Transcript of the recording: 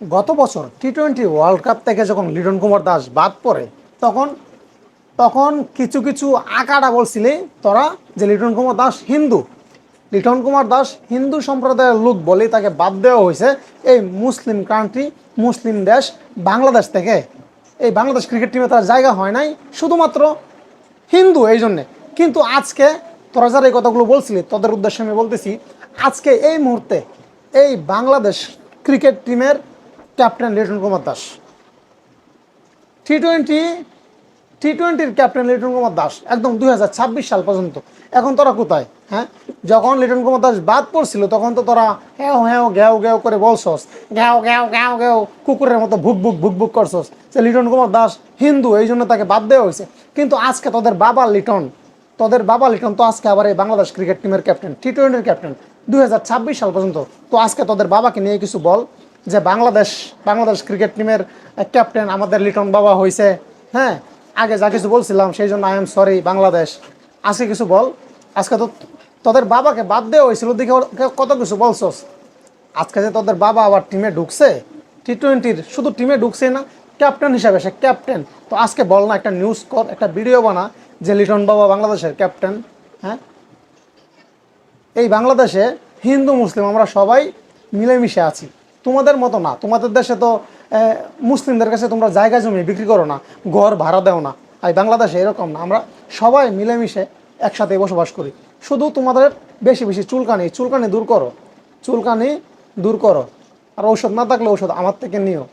গত বছর T twenty world cup থেকে যখন লিটন কুমার দাস বাদ পড়ে, তখন তখন কিছু কিছু আকাটা বলছিলে তোরা যে লিটন কুমার দাস হিন্দু। লিটন কুমার দাস হিন্দু সম্প্রদায়ের লোক বলেই তাকে বাদ দেওয়া হয়েছে এই মুসলিম কান্ট্রি মুসলিম দেশ, বাংলাদেশ থেকে। এই বাংলাদেশ ক্রিকেট টিমে তার জায়গা হয় নাই, শুধুমাত্র হিন্দু এই জন্যে। কিন্তু আজকে তোরা যারা এই কথাগুলো বলছিলি, তোদের উদ্দেশ্যে আমি বলতেছি, আজকে এই মুহূর্তে এই বাংলাদেশ ক্রিকেট টিমের captain Liton Kumar Das. T twenty T টোয়েন্টির ক্যাপ্টেন লিটন কুমার দাস একদম দুই হাজার ছাব্বিশ সাল পর্যন্ত। এখন তোরা কোথায়? হ্যাঁ? যখন লিটন কুমার দাস বাদ পড়ছিল, তখন তো তোরা হ্যাঁ হ্যাও ঘ্যাও ঘ্যাও করে বলছস ঘ্যাও ঘ্যাও ঘ্যাও ঘ্যাও কুকুরের মতো ভুক ভুক ভুক ভুক করছস যে লিটন কুমার দাস হিন্দু, এই জন্য তাকে বাদ দেওয়া হয়েছে। কিন্তু আজকে তোদের বাবা লিটন, তোদের বাবা লিটন তো আজকে আবার এই বাংলাদেশ ক্রিকেট টিমের ক্যাপ্টেন টি টোয়েন্টির ক্যাপ্টেন, দুই হাজার ছাব্বিশ সাল পর্যন্ত। তো আজকে তোদের বাবাকে নিয়ে কিছু বল। যে বাংলাদেশ বাংলাদেশ ক্রিকেট টিমের ক্যাপ্টেন আমাদের লিটন বাবা হয়েছে হ্যাঁ? আগে যা কিছু বলছিলাম, সেই জন্য আই এম সরি বাংলাদেশ। আজকে কিছু বল। আজকে তো তোদের বাবাকে বাদ দেওয়া হয়েছিল ওর- কত কিছু বলছস? আজকে যে তোদের বাবা আবার টিমে ঢুকছে টি টোয়েন্টির শুধু টিমে ঢুকছে না ক্যাপ্টেন হিসাবে সে ক্যাপ্টেন তো আজকে বল না, একটা নিউজ কর একটা ভিডিও বানা, যে লিটন বাবা বাংলাদেশের ক্যাপ্টেন হ্যাঁ? এই বাংলাদেশে হিন্দু, মুসলিম আমরা সবাই মিলেমিশে আছি। তোমাদের মতো না। তোমাদের দেশে তো মুসলিমদের কাছে তোমরা জায়গা জমি বিক্রি করো না, ঘর ভাড়া দেও না। আর বাংলাদেশে এরকম না। আমরা সবাই মিলেমিশে একসাথে বসবাস করি। শুধু তোমাদের বেশি বেশি চুলকানি চুলকানি দূর করো। চুলকানি দূর করো। আর ঔষধ না থাকলে ঔষধ আমার থেকে নিও।